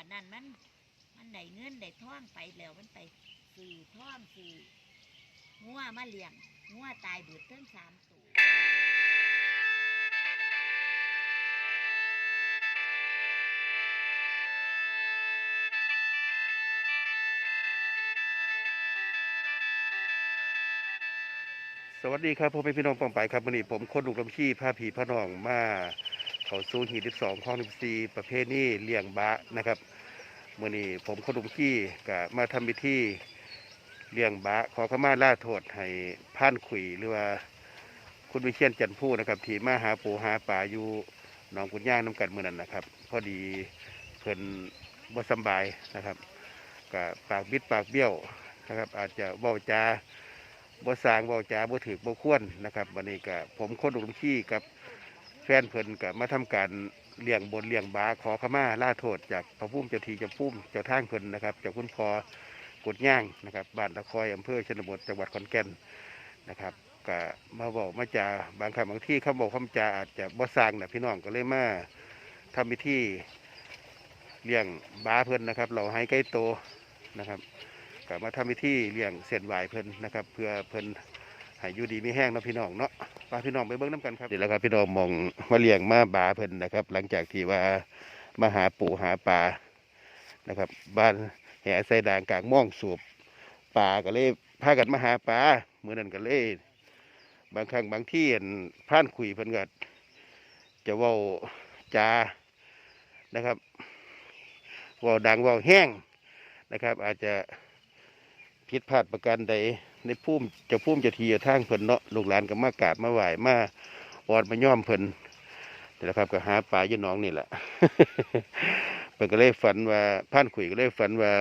านนั้นมัน มันได้เงินได้ท่องไปแล้วมันไปสื่อท่องสื่องัวมาเลี้ยงงัวตายเบิดทั้งสามตัวสวัสดีครับพ่อแม่พี่น้องปองไปครับวันนี้ผมคนลุกลำขี้ผ้าผีพระนองมา เขาซูนหีดิบสองข้องดิบซีประเภทนี้เลี้ยงบะนะครับมื่อนี้ผมคนลุกลำขี้ก็มาทำพิธีเลี้ยงบะขอขมาล่าโทษให้ผ่านขุยหรือว่าคุณวิเชียนจันทร์ผู้นะครับที่มาหาปูหาป่าอยู่หนองกุญย่างน้ำกันเมื่อนั้นนะครับ พอดีเพิ่นบ่สบายนะครับกับปากบิดปากเบี้ยวนะครับ อาจจะเว้าจาบ่สางเบ่จ๋าบ่ถือบ่ควรนะครับวันนี้ก็ผมคนอุดมขี้กับ นเพิ่นก็มาทำการเลี้ยงบนเลี้ยงบาขอขมาล่าโทษจากพระพุ่มเจ้าทีเจ้าพุ่มเจ้าทางเพิ่นนะครับจากคุณพ่อกดย่างนะครับบ้านตะคอยอำเภอชนบทจังหวัดขอนแก่นนะครับก็มาบอกมาจาบางคำบางที่เขาบอกคำจาอาจจะบ่สร้างนะพี่น้องก็เลยมาทำพิธีเลี้ยงบาเพิ่นนะครับ เราให้ใกล้โตนะครับก็มาทำพิธีเลี้ยงเส้นไหวเพิ่นนะครับ เพื่อเพิ่น ให้อยู่ดีไมีแห้งนะพี่น้องเนาะพาพี่น้องไปเบิ่งน้ำกันครับเดี๋ยวแล้วครับพี่น้องมองมาเลี้ยงมาบาเพิ่นนะครับ หลังจากที่ว่ามาหาปูหาปลานะครับ บ้านแห่ใส่ด่างกลางม่องสูบปลาก็เลยพากันมาหาปลาเมื่อนั้นก็เลยบางครั้งบางที่เห็นพ่านคุยเพิ่นก็จะว้าจานะครับว้าดังว้าแห้งนะครับ อาจจะผิดพลาดประการใด ในพุ่มจะพุ่มจะทีทางเพิ่นเนาะลูกหลานก็มากราบมาไหว้มาวอดมาย่อมเพิ่นนี่แหละครับก็หาปลายู่น้องนี่แหละเพิ่นก็เลยฝันว่าผ่านขุยก็เลยฝันว่า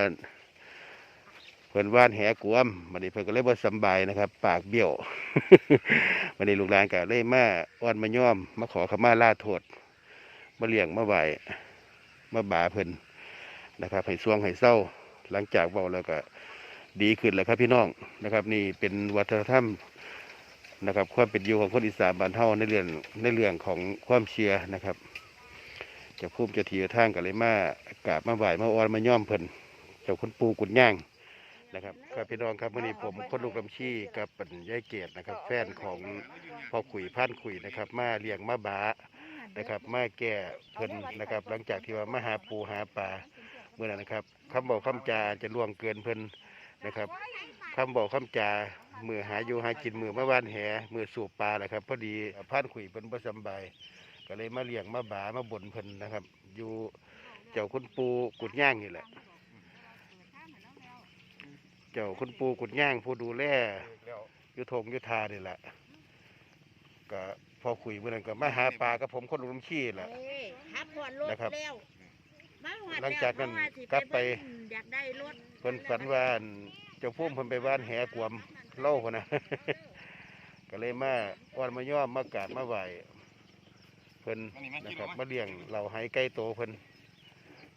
เพิ่นว่านแหกวมวันนี้เพิ่นก็เลยบ่สบายนะครับ ปากเบี้ยววันนี้ลูกหลานก็เลยมาอ้อนมาย่อม มาขอขมาลาโทษมาเลี้ยงมาไหว้มาบาเพิ่นนะครับให้สวงให้เศร้า หลังจากเว้าแล้วก็ ดีขึ้นแล้วครับพี่น้องนะครับ นี่เป็นวัฒนธรรมนะครับ ความเป็นอยู่ของคนอีสานบ้านเฮาในเรื่องในเรื่องของความเชื่อนะครับจะพุ่มจะทีทางกันเลยมากราบมาไหวมาอ้อนมาย่อมเพิ่นเจ้าคุณปูกุญย่างนะครับครับพี่น้องครับวันนี้ผมคนลูกลำชี้กับปัญญายเกตนะครับ แฟนของพ่อขุยพันขุยนะครับ มาเลี้ยงมาบานะครับมาแก่เพิ่นนะครับ หลังจากที่ว่ามาหาปูหาปลาเมื่อนั้นนะครับคำบอกคำจาจะล่วงเกินเพิ่น นะครับคำบอกคำจามือหาอยู่หากินมือมาบ้านแหมือสูบปลาแหละครับพอดีพานขุยเป็นประสำบายก็เลยมาเลี้ยงมาบามาบ่นเพิ่นนะครับ อยู่เจ้าคุณปูกุดย่างนี่แหละ เจ้าคุณปูกุดย่างผู้ดูแลอยุทงอยุทานี่แหละก็พอคุยเมื่อนั้นก็มาหาปลากับผมคนลุมขี้แหละเอ้ยหับผ่อนรถนะครับแล้วมาฮอดหลังจากนั้นแล้วเพระว่สิกลับไปเบิ่งอยากได้รถ เพิ่นฝันว่าอั่นเจ้าพุ่มเพิ่นไปบ้านแหกวมเล่าพุ่นนะ ก็เลยมาอ้อนมาย่อมมากราบมาไหวเพิ่นนะครับมาเลี้ยงเราให้ใกล้โตเพิ่น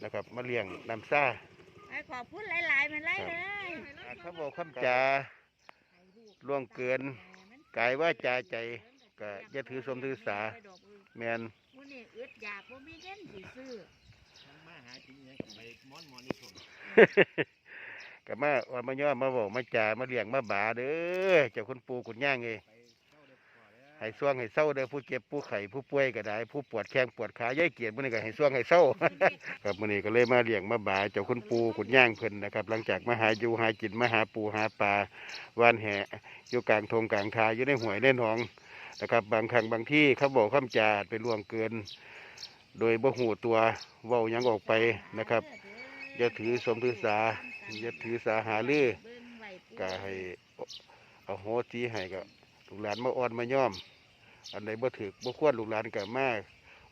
นะครับมาเลี้ยงน้ำซ่าให้ขอบคุณหลายๆมันไรเลยถ้าบอกคำจาล่วงเกินกายว่าจาใจก็อย่าถือสมถือสาแมนมื้อนี้อึดอยากบ่มีเงินสิซื้อมาหากินอิหยังกับไปม้อนมอนนี่ชน ก็มาอ้อนมาย่อมาบอกมาจ่ามาเลี้ยงมาบาเด้อเจ้าคุณปู่คุณย่างเอ้ยไปเข้าเด็กก่อนแล้วให้ส่วงให้เศร้าเด้อผู้เจ็บผู้ไข้ผู้ป่วยก็ได้ ผู้ปวดแข้งปวดขาย่ายเกียดมื้อนี้ก็ให้ส่วงให้เศร้าครับมื้อนี้ก็เลยมาเลี้ยงมาบาเจ้าคุณปูคุณย่างเพิ่นนะครับ หลังจากมาหาอยู่หากินมาหาปูหาปลาวานแหอยู่กลางทงกลางทาอยู่ในห้วยในหนองนะครับบางครั้งบางที่เขาบอกคำจาไปล่วงเกิน โดยบ่หูตัวเว้ายังออกไปนะครับอย่าถือสมถือสา อย่าถือสาหาลือเบิ่งไว้ปูก็ให้เอาโหสีให้กับลูกหลานมาอ่อนมาย่อม อันใดบ่ถือบ่ควรลูกหลานก็มา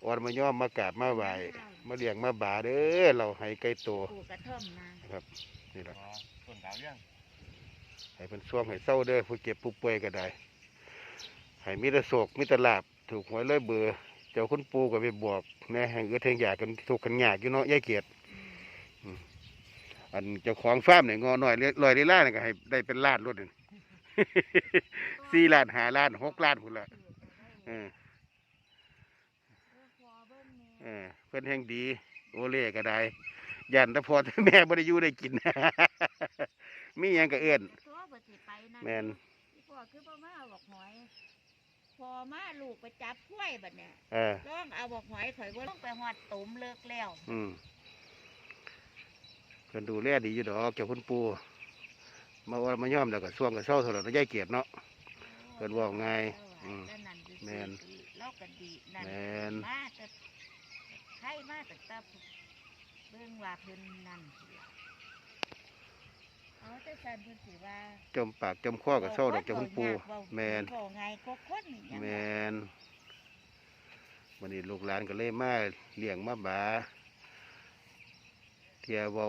อ่อนมาย่อมมากราบมาไหว้มาเลี้ยงมาบาเด้อเราให้ใกล้ตัวปูกระท่อมนาครับนี่แหละอ๋อส่วนดาวเรื่องให้เพิ่นช่วงให้เศร้าเด้อผู้เจ็บผู้ป่วยก็ได้ ให้มีแต่โศกมีแต่ลาบถูกหวยเลยเบื่อเจ้าคุณปู่ก็ไปบอกแน่แห่งเอื้อแห่งอยากกันทุกข์กันยากอยู่เนาะยายเกียรติ อันเจ้าของฟาร์มเนี่ยงอหน่อยลอยได้ล้านก็ให้ได้เป็นล้านรถนี่สี่ล้านห้าล้านหกล้านพุ่นละเออเออเพิ่นแห่งดี โอเล่ก็ได้ยันแต่พอแต่แม่บ่ได้อยู่ได้กินมีหยังก็เอื้อนโทรบ่สิไปนั่นแม่นอีพ่อคือบ่มาเอาบอกหอยพอมาลูกไปจับกล้วยบัดเนี่ยเออลองเอาบอกหอยข่อยบ่ลงไปฮอดตุ่มเลิกแล้ว อืม เพิ่นดูแลดีอยู่ดอกเจ้าคุณปู่มาว่ามาย่อมแล้วก็ช่วงก็เศร้าเท่านั้นยายเกียรติเนาะเพิ่นเว้าง่ายอืมแต่นั่นซื่อๆแม่นเล่ากันดีนั่นแม่น มาแต่ใครมาแต่ตาเบิ่งว่าเพิ่นนั่นสิล่ะเอาแต่ซั่นเพิ่นสิว่าจมปากจมคอก็เศร้าดอกเจ้าคุณปู่แมน เว้าไงก็คนนี่หยังแมนวันนี้ลูกหลานก็เลยมาเลี้ยงมาบาเที่ยเว้า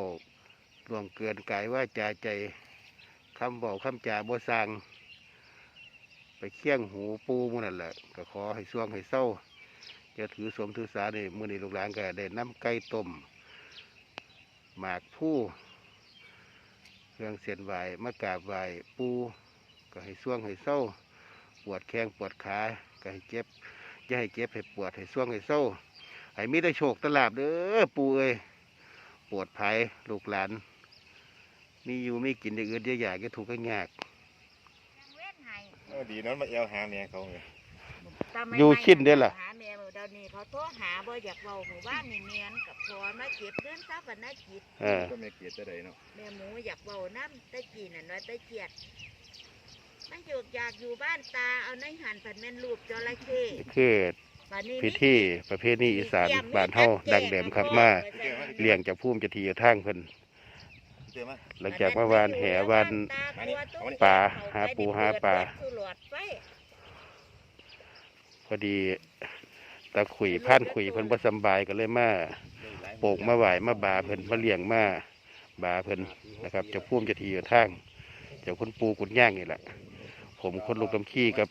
ล่วงเกินกายว่าจาใจคำบอกคำจาบ่สั่งไปเคี่ยงหูปูมูนั่นแหละก็ขอให้ช่วงให้เศร้าจะถือสมถือสาเนี่มือนี้ลูกหลานก็ได้น้ำไก่ต้มหมากผู้เครื่องเสียนไหวมากาบไหวปูก็ให้ช่วงให้เศร้าปวดแข้งปวดขาก็ให้เจ็บอย่าให้เจ็บให้ปวดให้ช่วงให้เศร้าให้มีได้โชคตลาบเด้อปูเอ้ยปวดภัยลูกหลาน มีอยู่ไม่กินอย่างอื่นเยอะอยากจะถูกข์ก็ยากยังเว้นให้เออดีนั้นมาเอวหาเมียเขาไงตาไม่อยู่ชิ้นเด้อล่ะ หาแม่เดี๋ยวนี้เขาโทรหาบ่อยากเว้าหมู่บ้านนี่เมียนกับพอมาเก็บเงินทรัพย์วันนาจิตเออ ก็ไม่เกลียดจะได้เนาะแม่หมูอยากเว้าน้ำตะกี้นั่นว่าตะเกียดมันอยู่อยากอยู่บ้านตาเอาในหันผันแม่นรูปจระเข้คือบัดนี้พิธีประเพณีอีสานบ้านเฮาดังเดิมครับมาเลี้ยงจากภูมิเจะทีทางเพิ่นเจอไหลังจากเมื่อวานแห่วันปลาหาปูหาปลาพอดีตาขุยพันขุยเพิ่นบ่สบายก็เลยมาโปกมาไหวมาบาเพิ่นมาเลี้ยงมาบาเพิ่นนะครับจะพุ่มจะทีอยู่ทางเจ้าคุณปูกุดย่างนี่แหละผมคนลูกลำขี้กับ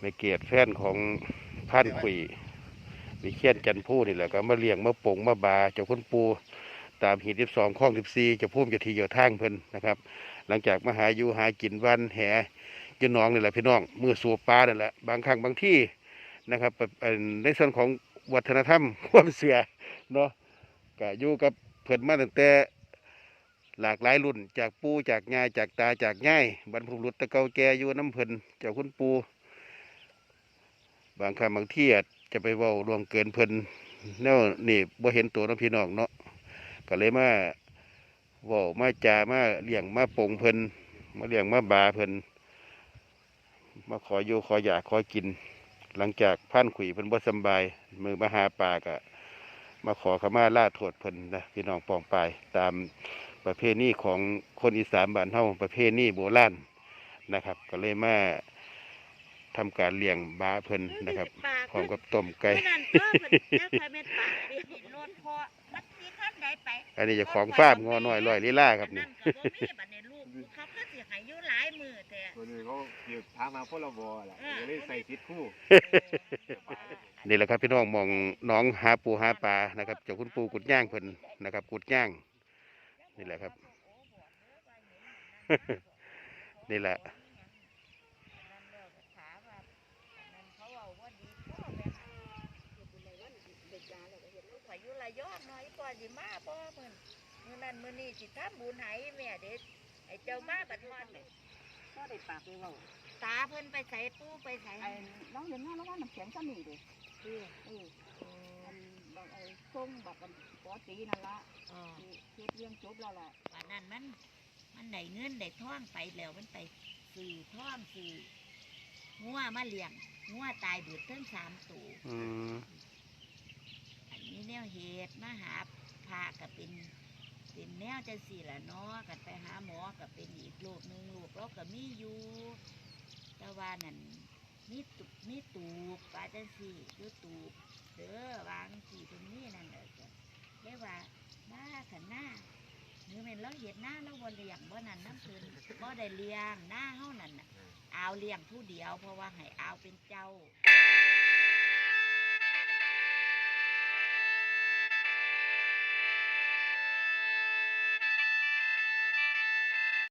แม่เกียรติแฟนของพันขุยวิเชียนจันทร์ผู้นี่แหละก็มาเลี้ยงมาโป่งมาบาเจ้าคุณปู ตามหีดที่สองข้องสิบสี่จะพุ่มจะทีอยู่ทางเพิ่นนะครับ หลังจากมาหาอยู่หากินวันแหอยืนน้องนี่แหละพี่น้องมือสูบปลานั่นแหละบางครั้งบางที่นะครับในส่วนของวัฒนธรรมความเสื่อเนาะก็อยู่กับเพิ่นมาตั้งแต่หลากหลายรุ่น จากปู่จากยายจากตาจากยายบรรพบุรุษตะเกาแก่อยู่น้ำเพิ่นเจ้าคุณปู่บางครั้งบางที่จะไปเว้าล่วงเกินเพิ่นแนวนี่บ่เห็นตัวน้องพี่น้องเนาะ ก็เลยมาเว่ามาจามาเลี้ยงมาปงเพิ่นมาเลี้ยงมาบาเพิ่นมาขออยู่ขออยากขอกิน หลังจากพันขุยเพิ่นบ่สำบาย มือมาหาปลากะมาขอขมาลาโทษเพิ่นนะพี่น้องปองปายตามประเพณีของคนอีสานบ้านเฮาประเพณีโบราณนะครับ ก็เลยมาทำการเลี้ยงบาเพิ่นนะครับพร้อมกับต้มไก่ อันนี้เจะของฟาร์มงอน้อยลอยลีลาครับนี่อันนั่นก็บ่มีบัดนี้ลูกเขาก็สิให้อยู่หลายมือแต่คนอื่นเขาเกี่ยวทางมาพลบแหละเลยใส่ทิศคู่นี่แหละครับพี่น้องมองน้องหาปูหาปลานะครับเจ้าคุณปูกุดย่างเพิ่นนะครับ กุดย่าง นี่แหละครับ นี่แหละ ข่อ ยอยู่ระยองเนาะอีพ่อสิมาบ่เพิ่นมื้อนั้นมื้อนี้สิทำบุญให้แม่เด็กให้เจ้ามาบัดฮอดนี่ก็ได้ปากไปเว่าตาเพิ่นไปใส่ปู่ไปใส่ไอ้น้องเห็นว่าน้องว่าน้ำแข็งก็มีดิเออเออมันบางไอ้ส้มแบบมันปอตีนั่นละอ๋อคือคือเรื่องจบแล้วแหละวันนั้นมันมันได้เงินได้ทองไปแล้วมันไปซื้อทองซื้องัวมาเลี้ยงงัวตายเบิดทั้งสามตัวอืมอันนี้ แนวเหตุมาหาพระก็เป็นเป็นแนวจังสี่ละเนาะกันไปหาหมอก็เป็นอีกโรคหนึ่งโรคเราก็มีอยู่แต่ว่านั่นมีตุกมีตูบปลาจังสี่คือตูบเด้อวางสี่ตรงนี้นั่นเด้อจ้ะเรียกว่ามาขันหน้าหรือเป็นเราเห็ดหน้าเราบ่เลี้ยงบ่นั่นน้ำเพิ่นบ่ได้เลี้ยงหน้าเฮานั่นน่ะเอาเลี้ยงผู้เดียวเพราะว่าให้เอาเป็นเจ้า